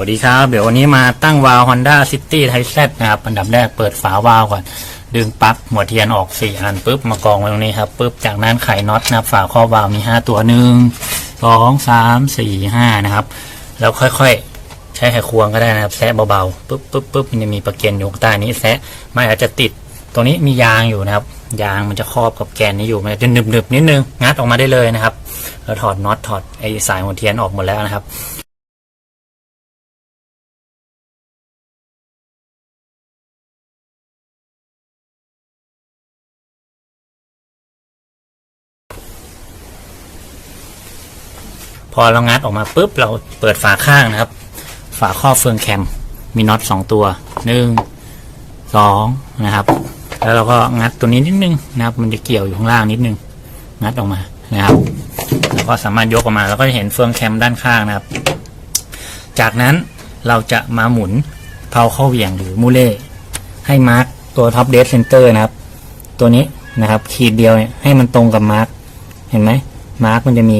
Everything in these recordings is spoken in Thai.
วัสดีครับ เดี๋ยววันนี้มาตั้งวาล์ว Honda City ไทแซนะครับ อันดับแรกเปิดฝาวาล์วก่อน ดึงปลั๊กหัวเทียนออก4อันปุ๊บมากองไว้ตรงนี้ครับปุ๊บจากนั้นไขน็อตนะครับ ฝาครอบวาล์วมี 5 ตัวหนึ่งสองสามสี่ห้านะครับ แล้วค่อยๆ ใช้ไขควงก็ได้นะครับแซะเบาๆปุ๊บปุ๊บปุ๊บมันจะมีประเกนอยู่ข้างใต้นี้แซะไม่อาจจะติดตรงนี้มียางอยู่นะครับ ยางมันจะครอบกับแกนนี้อยู่มันจะหนึบๆนิดนึงงัดออกมาได้เลยนะครับ แล้วถอดน็อตถอดไอสายหัวเทียนออกหมดแล้วนะครับ อเรางัดออกมาปุ๊บเราเปิดฝาข้างนะครับ ฝาครอบเฟืองแคมมีน็อตสองตัวหนึ่งสองนะครับ แล้วเราก็งัดตัวนี้นิดนึงนะครับ มันจะเกี่ยวอยู่ข้างล่างนิดนึง งัดออกมานะครับแล้วก็สามารถยกออกมา แล้วก็จะเห็นเฟืองแคมด้านข้างนะครับ จากนั้นเราจะมาหมุนเพาเข้าเหวี่ยงหรือมูเล่ให้มาร์กตัวท็อปเด d เซนเตอร์นะครับ ตัวนี้นะครับ ขีดเดียวเนี่ยให้มันตรงกับมาร์กเห็นไหมมาร์กมันจะมี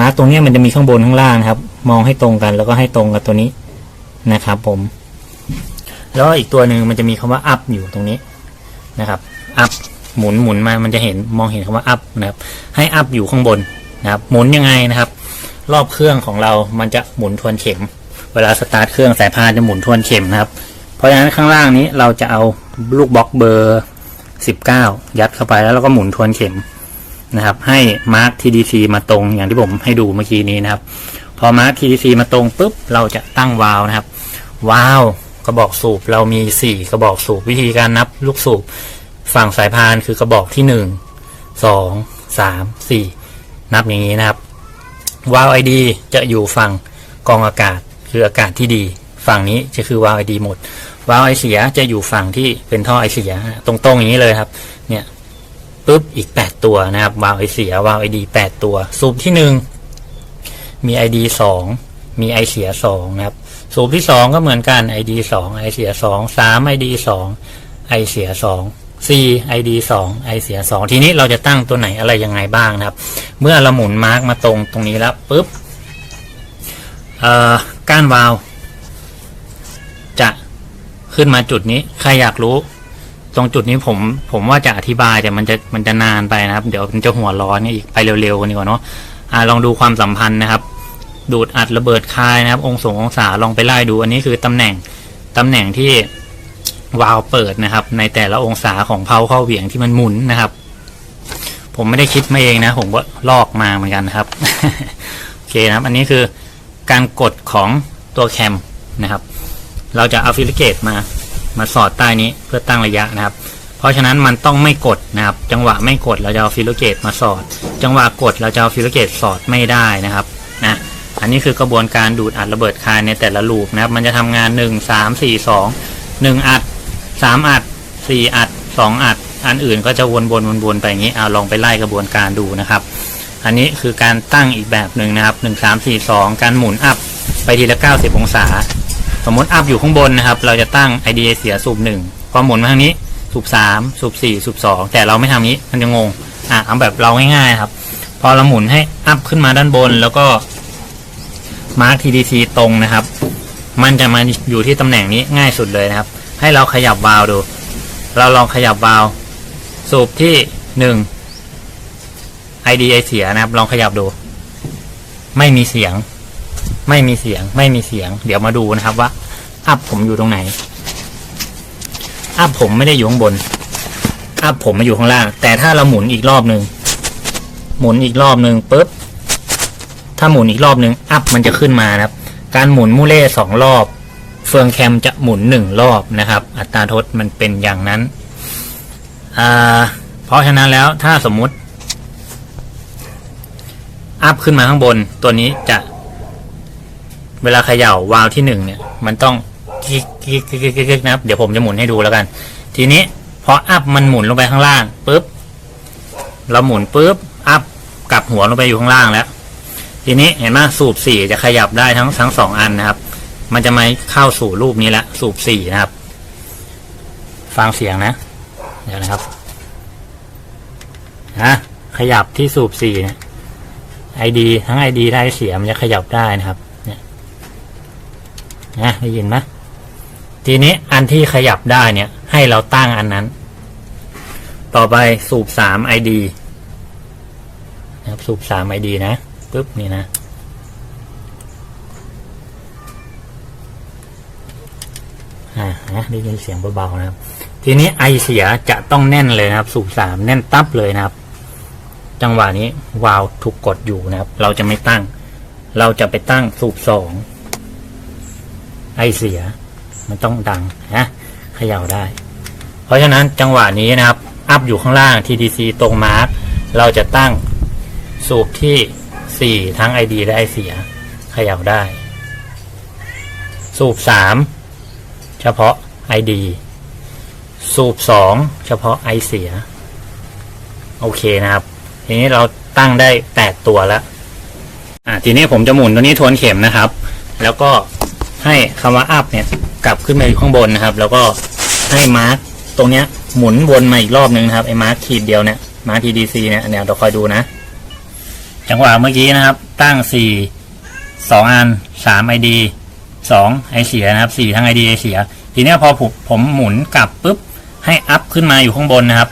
มาร์กตรงนี้มันจะมีข้างบนข้างล่างนะครับ มองให้ตรงกันแล้วก็ให้ตรงกับตัวนี้นะครับ ผม แล้วอีกตัวหนึ่งมันจะมีคำว่า up อยู่ตรงนี้นะครับ up หมุนหมุนมามันจะเห็นมองเห็นคำว่า up นะครับ ให้ up อยู่ข้างบนนะครับ หมุนยังไงนะครับ รอบเครื่องของเรามันจะหมุนทวนเข็ม เวลาสตาร์ทเครื่องสายพานจะหมุนทวนเข็มนะครับ เพราะฉะนั้นข้างล่างนี้เราจะเอาลูกบล็อกเบอร์ 19 ยัดเข้าไปแล้วเราก็หมุนทวนเข็ม นะครับ ให้มาร์ค TDC มาตรงอย่างที่ผมให้ดูเมื่อกี้นี้นะครับ พอมาร์ค TDC มาตรงปุ๊บเราจะตั้งวาล์วนะครับวาล์วกระบอกสูบเรามี 4 กระบอกสูบวิธีการนับลูกสูบฝั่งสายพานคือกระบอกที่ 1 2 3 4 นับอย่างนี้นะครับวาล์ว ID จะอยู่ฝั่งกองอากาศคืออากาศที่ดี ฝั่งนี้จะคือวาล์ว ID หมดวาล์วไอเสียจะอยู่ฝั่งที่เป็นท่อไอเสียตรงๆอย่างนี้เลยครับ เนี่ย ปุ๊บอีก 8 ตัวนะครับวาวไอเสียวาวไอดี8ตัวสูบที่ 1 มี ID 2 มีไอเสีย2นะครับสูบที่ 2 ก็เหมือนกัน ID 2 ไอเสีย2 3 ID 2 ไอเสีย2 4 ID 2ไอเสีย 2 ทีนี้เราจะตั้งตัวไหนอะไรยังไงบ้างนะครับ เมื่อเราหมุนมาร์กมาตรงตรงนี้แล้วปุ๊บเอ่อก้านวาล์วจะขึ้นมาจุดนี้ ใครอยากรู้ ตรงจุดนี้ผมผมว่าจะอธิบายแต่มันจะมันจะนานไปนะครับ เดี๋ยวมันจะหัวร้อนเนี่ยอีกไปเร็วๆกันดีกว่าเนาะอ่าลองดูความสัมพันธ์นะครับ ดูดอัดระเบิดคายนะครับ องศงองศาลองไปไล่ดู อันนี้คือตำแหน่งตำแหน่งที่วาล์วเปิดนะครับ ในแต่ละองศาของเพาเข้าเหวี่ยงที่มันหมุนนะครับ ผมไม่ได้คิดมาเองนะ ผมก็ลอกมาเหมือนกันนะครับโอเคนะครับ อันนี้คือการกดของตัวแคมนะครับ เราจะเอาฟิลิเกตมา มาสอดใต้นี้เพื่อตั้งระยะนะครับ เพราะฉะนั้นมันต้องไม่กดนะครับ จังหวะไม่กดเราจะเอาฟิลเกตมาสอด จังหวะกดเราจะเอาฟิลเกตสอดไม่ได้นะครับนะอันนี้คือกระบวนการดูดอัดระเบิดคายในแต่ละลูปนะครับ มันจะทำงานหนึ่งสามสี่สองหนึ่งอัดสามอัดสี่อัดสองอัด อันอื่นก็จะวนวนวนวนไปอย่างนี้เอาลองไปไล่กระบวนการดูนะครับ อันนี้คือการตั้งอีกแบบหนึ่งนะครับหนึ่งสามสี่สองการหมุนอัพไปทีละเก้าสิบองศา สมมติอัพอยู่ข้างบนนะครับ เราจะตั้ง IDA เสียสูบหนึ่งพอหมุนมาทางนี้สูบสามสูบสี่สูบสองแต่เราไม่ทำนี้มันจะงงอะเอาแบบเราง่ายๆครับ พอเราหมุนให้อัพขึ้นมาด้านบน แล้วก็มาร์ค TDC ตรงนะครับ มันจะมาอยู่ที่ตำแหน่งนี้ง่ายสุดเลยนะครับ ให้เราขยับวาล์วดู เราลองขยับวาล์วสูบที่หนึ่ง IDA เสียนะครับ ลองขยับดู ไม่มีเสียง ไม่มีเสียง ไม่มีเสียง เดี๋ยวมาดูนะครับว่าอัพผมอยู่ตรงไหนอัพผมไม่ได้อยู่ข้างบนอัพผมมาอยู่ข้างล่าง แต่ถ้าเราหมุนอีกรอบหนึ่งหมุนอีกรอบหนึ่งปุ๊บถ้าหมุนอีกรอบหนึ่งอัพมันจะขึ้นมานะครับ การหมุนมูเล่สองรอบ เฟืองแคมจะหมุนหนึ่งรอบนะครับ อัตราทดมันเป็นอย่างนั้นเพราะฉะนั้นแล้วถ้าสมมุติอัพขึ้นมาข้างบนตัวนี้จะ เวลาเขย่าวาล์วที่หนึ่งเนี่ย มันต้องกิ๊กกิ๊กกิ๊กกิ๊กกิ๊กนะครับ เดี๋ยวผมจะหมุนให้ดูแล้วกัน ทีนี้พออัพมันหมุนลงไปข้างล่างปุ๊บเราหมุนปุ๊บอัพกลับหัวลงไปอยู่ข้างล่างแล้ว ทีนี้เห็นไหมสูบสี่จะขยับได้ทั้งทั้งสองอันนะครับ มันจะมาเข้าสู่รูปนี้แล้วสูบสี่นะครับ ฟังเสียงนะเดี๋ยวนะครับนะขยับที่สูบสี่เนี่ยไอดีทั้งไอดีได้เสียมันจะขยับได้นะครับ นะได้ยินไหมทีนี้อันที่ขยับได้เนี่ย ให้เราตั้งอันนั้น ต่อไปสูบสามไอดีนะครับ สูบสามไอดีนะปุ๊บนี่นะ อ่านะได้ยินเสียงเบาๆนะครับ ทีนี้ไอเสียจะต้องแน่นเลยนะครับ สูบสามแน่นตับเลยนะครับ จังหวะนี้วาล์วถูกกดอยู่นะครับ เราจะไม่ตั้ง เราจะไปตั้งสูบสอง ไอเสีย มันต้องดังนะเขย่าได้ เพราะฉะนั้นจังหวะนี้นะครับ อัพอยู่ข้างล่าง TDC ตรงมาร์กเราจะตั้งสูบที่ 4 ทั้ง ID และไอเสียเขย่าได้ สูบ 3 เฉพาะ ID สูบ 2 เฉพาะไอเสีย โอเคนะครับทีนี้เราตั้งได้แปดตัวแล้วอ่าทีนี้ผมจะหมุนตัวนี้ทวนเข็มนะครับ แล้วก็ ให้คำว่าอัพเนี่ยกลับขึ้นมาอยู่ข้างบนนะครับ แล้วก็ให้มาร์กตรงเนี้ยหมุนวนมาอีกรอบนึงนะครับไอ้มาร์กขีดเดียวเนี่ยมาร์ก TDC เนี่ยเนี่ยเราคอยดูนะ จังหวะเมื่อกี้นะครับ ตั้งสี่สองอันสามไอดีสองไอเสียนะครับสี่ทั้งไอดีไอเสีย ทีนี้พอผมผมหมุนกลับปุ๊บให้อัพขึ้นมาอยู่ข้างบนนะครับ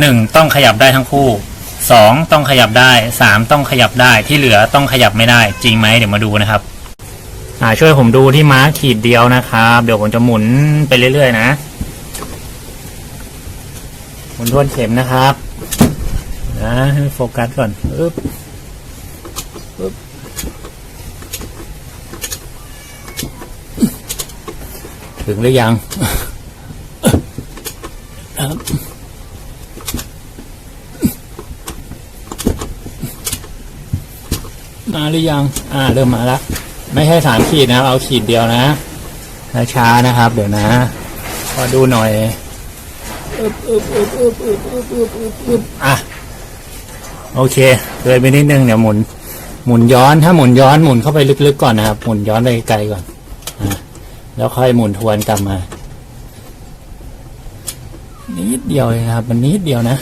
หนึ่งต้องขยับได้ทั้งคู่สองต้องขยับได้สามต้องขยับได้ที่เหลือต้องขยับไม่ได้จริงไหมเดี๋ยวมาดูนะครับ อ่าช่วยผมดูที่ม้าขีดเดียวนะครับ เดี๋ยวผมจะหมุนไปเรื่อยๆนะหมุนทวนเข็มนะครับนะให้โฟกัสก่อนปึ๊บปึ๊บถึงหรือยังครับมาหรือยัง อ่า เริ่มมาแล้ว ไม่ใช่สามขีดนะครับเอาขีดเดียวนะช้าๆนะครับ เดี๋ยวนะขอดูหน่อยอึบอึบอึบอึบอึบอึบอึบอึบอึบอะโอเคเลยไปนิดนึงเดี๋ยวหมุน หมุนย้อนถ้าหมุนย้อนหมุนเข้าไปลึกๆก่อนนะครับ หมุนย้อนไปไกลก่อนอะแล้วค่อยหมุนทวนกลับมานิดเดียวเองครับมันนิดเดียวนะ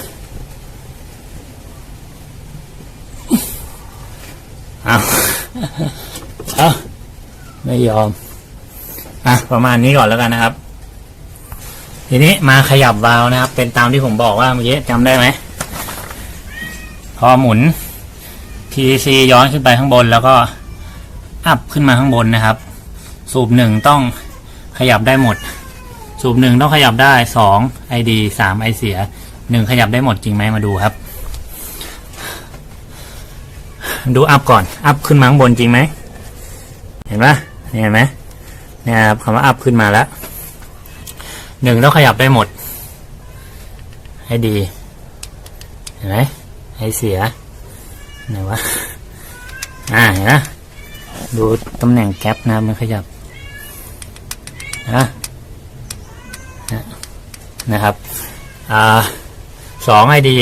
เอาเอาไม่ยอม อะ ประมาณนี้ก่อนแล้วกันนะครับ ทีนี้มาขยับวาล์วนะครับ เป็นตามที่ผมบอกว่าเมื่อกี้จำได้ไหม พอหมุน TC ย้อนขึ้นไปข้างบน แล้วก็อัพขึ้นมาข้างบนนะครับ สูบหนึ่งต้องขยับได้หมด สูบหนึ่งต้องขยับได้สองไอดีสามไอเสียหนึ่งขยับได้หมดจริงไหมมาดูครับ ดูอัพก่อน อัพขึ้นมาข้างบนจริงไหม ห็นปะนี่เห็นไหมเนี่ยครับคำว่าอัพขึ้นมาแล้วหนึ่งต้องขยับได้หมด ให้ดี เห็นไหมให้เสียไหนวะอ่าเห็นนะดูตำแหน่งแก๊ปนะมันขยับนะนะครับอ่าสองไอดี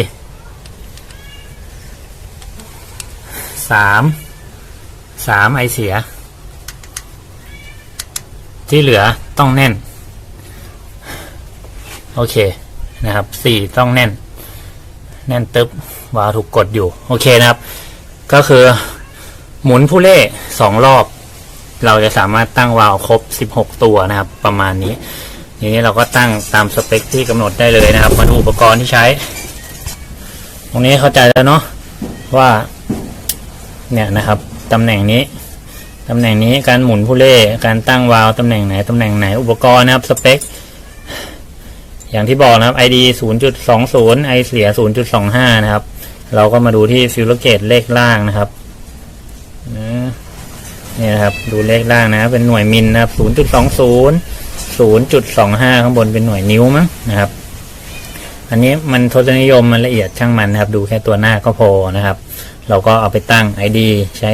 สามสามไอเสีย ที่เหลือต้องแน่น โอเคนะครับสี่ต้องแน่น แน่นตึบวาล์วถูกกดอยู่ โอเคนะครับ ก็คือ หมุนผู้เล่สองรอบ เราจะสามารถตั้งวาล์วครบสิบหกตัวนะครับ ประมาณนี้ทีนี้เราก็ตั้งตามสเปคที่กำหนดได้เลยนะครับ มาดูอุปกรณ์ที่ใช้ ตรงนี้เข้าใจแล้วเนาะว่า เนี่ยนะครับตำแหน่งนี้ ตำแหน่งนี้การหมุนผู้เล่การตั้งวาล์วตำแหน่งไหนตำแหน่งไหนอุปกรณ์นะครับสเปค อย่างที่บอกนะครับ ID 0.20 I เสีย 0.25 นะครับ เราก็มาดูที่ฟิลเกตเลขล่างนะครับนะนี่นะครับ ดูเลขล่างนะ เป็นหน่วยมิลนะครับ 0.20 0.25 ข้างบนเป็นหน่วยนิ้วมั้งนะครับ อันนี้มันทศนิยมมันละเอียดช่างมันนะครับ ดูแค่ตัวหน้าก็พอนะครับ เราก็เอาไปตั้ง ID ใช้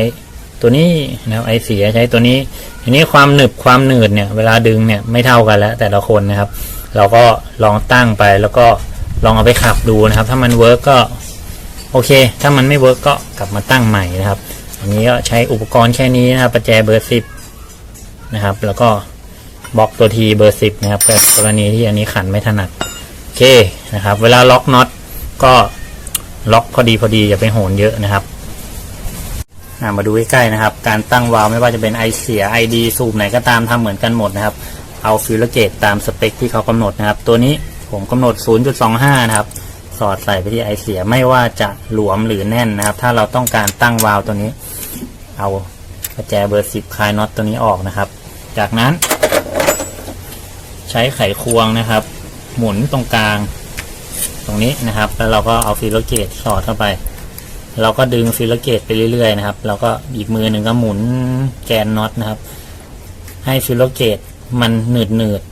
ตัวนี้นะครับไอเสียใช้ตัวนี้ทีนี้ความหนึบความหนืดเนี่ยเวลาดึงเนี่ยไม่เท่ากันแล้ว แต่ละคนนะครับ เราก็ลองตั้งไปแล้วก็ลองเอาไปขับดูนะครับ ถ้ามันเวิร์กก็โอเค ถ้ามันไม่เวิร์กก็กลับมาตั้งใหม่นะครับ อันนี้ก็ใช้อุปกรณ์แค่นี้นะครับประแจเบอร์สิบนะครับ แล้วก็บล็อกตัวทีเบอร์สิบนะครับกรณีที่อันนี้ขันไม่ถนัดโอเคนะครับ เวลาล็อกน็อตก็ล็อกพอดีพอดีอย่าไปโหนเยอะนะครับ มาดูใกล้ๆนะครับ การตั้งวาล์วไม่ว่าจะเป็นไอเสียไอดีสูบไหนก็ตามทำเหมือนกันหมดนะครับ เอาฟิลเลอร์เกตตามสเปคที่เขากำหนดนะครับ ตัวนี้ผมกำหนด 0.25 นะครับ สอดใส่ไปที่ไอเสียไม่ว่าจะหลวมหรือแน่นนะครับ ถ้าเราต้องการตั้งวาล์วตัวนี้ เอาประแจเบอร์ 10 คลายน็อตตัวนี้ออกนะครับ จากนั้น ใช้ไขควงนะครับ หมุนตรงกลาง ตรงนี้นะครับ แล้วเราก็เอาฟิลเลอร์เกตสอดเข้าไป เราก็ดึงฟิลเลอร์เกตไปเรื่อยๆนะครับแล้วก็อีกมือหนึ่งก็หมุนแกนน็อตนะครับ ให้ฟิลเลอร์เกตมันหนืดหนืด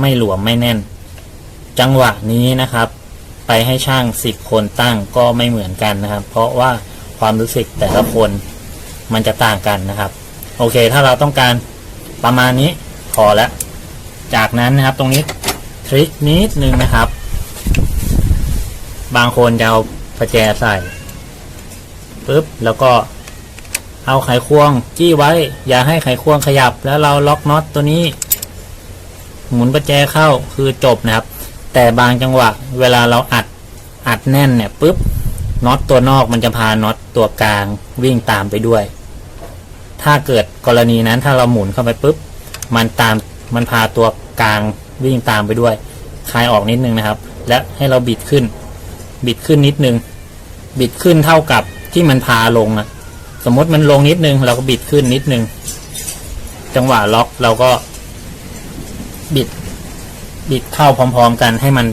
ไม่หลวมไม่แน่น จังหวะนี้นะครับ ไปให้ช่างสิบคนตั้งก็ไม่เหมือนกันนะครับ เพราะว่าความรู้สึกแต่ละคนมันจะต่างกันนะครับ โอเค ถ้าเราต้องการประมาณนี้พอแล้ว จากนั้นนะครับตรงนี้ทริคนิดนึงนะครับ บางคนจะเอาประแจใส่ ปุ๊บแล้วก็เอาไขควงจี้ไว้ อย่าให้ไขควงขยับ แล้วเราล็อกน็อตตัวนี้ หมุนประแจเข้าคือจบนะครับ แต่บางจังหวะเวลาเราอัดอัดแน่นเนี่ยปุ๊บน็อตตัวนอกมันจะพาน็อตตัวกลางวิ่งตามไปด้วย ถ้าเกิดกรณีนั้นถ้าเราหมุนเข้าไปปุ๊บมันตามมันพาตัวกลางวิ่งตามไปด้วยคลายออกนิดนึงนะครับ และให้เราบิดขึ้น บิดขึ้นนิดนึง บิดขึ้นเท่ากับ ที่มันพาลงอะสมมติมันลงนิดนึง เราก็บิดขึ้นนิดนึง จังหวะล็อกเราก็ บิด บิดเข้าพร้อม ๆ กันให้มัน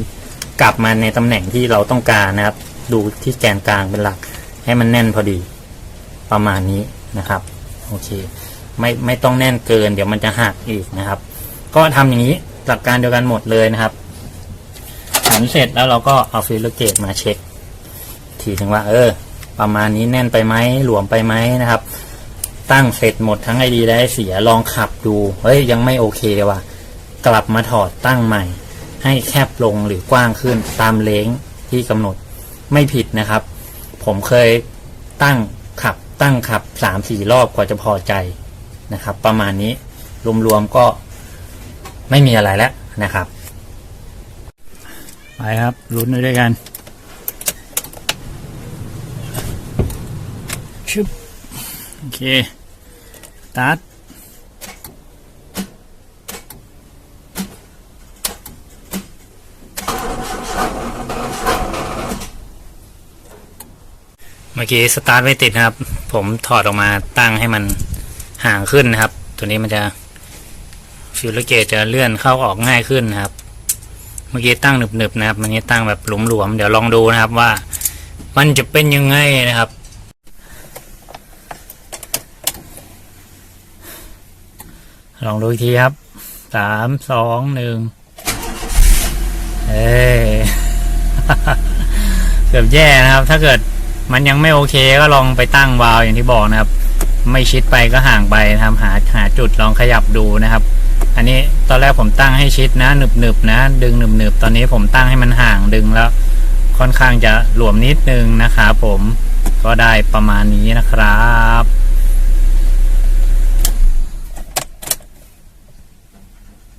กลับมาในตำแหน่งที่เราต้องการนะครับ ดูที่แกนกลางเป็นหลัก ให้มันแน่นพอดี ประมาณนี้นะครับ โอเค ไม่ไม่ต้องแน่นเกิน เดี๋ยวมันจะหักอีกนะครับ ก็ทำอย่างนี้หลักการเดียวกันหมดเลยนะครับหมุนเสร็จแล้วเราก็เอาฟิลเลอร์เกตมาเช็ค ทีถึงว่า เออ ประมาณนี้แน่นไปไหมหลวมไปไหมนะครับ ตั้งเสร็จหมดทั้งไอดีและไอเสียลองขับดูเฮ้ยยังไม่โอเคว่ะ กลับมาถอดตั้งใหม่ ให้แคบลงหรือกว้างขึ้นตามเลงที่กำหนดไม่ผิดนะครับ ผมเคยตั้งขับตั้งขับสามสี่รอบกว่าจะพอใจนะครับ ประมาณนี้รวมๆก็ไม่มีอะไรแล้วนะครับ ไปครับลุ้นด้วยกัน ชึบโอเคตาร์ทเมื่อกี้สตาร์ทไม่ติดนะครับ ผมถอดออกมาตั้งให้มันห่างขึ้นนะครับ ตัวนี้มันจะฟิลเลอร์เกจจะเลื่อนเข้าออกง่ายขึ้นนะครับ เมื่อกี้ตั้งหนึบๆนะครับ มันนี้ตั้งแบบหลวมๆ เดี๋ยวลองดูนะครับว่ามันจะเป็นยังไงนะครับ ลองดูอีกทีครับสามสองหนึ่งเอ้ยเกือบแย่นะครับ ถ้าเกิดมันยังไม่โอเคก็ลองไปตั้งวาล์วอย่างที่บอกนะครับ ไม่ชิดไปก็ห่างไปนะครับหาหาจุดลองขยับดูนะครับ อันนี้ตอนแรกผมตั้งให้ชิดนะหนึบหนึบนะ ดึงหนึบหนึบตอนนี้ผมตั้งให้มันห่างดึงแล้ว ค่อนข้างจะหลวมนิดนึงนะครับผมก็ได้ประมาณนี้นะครับ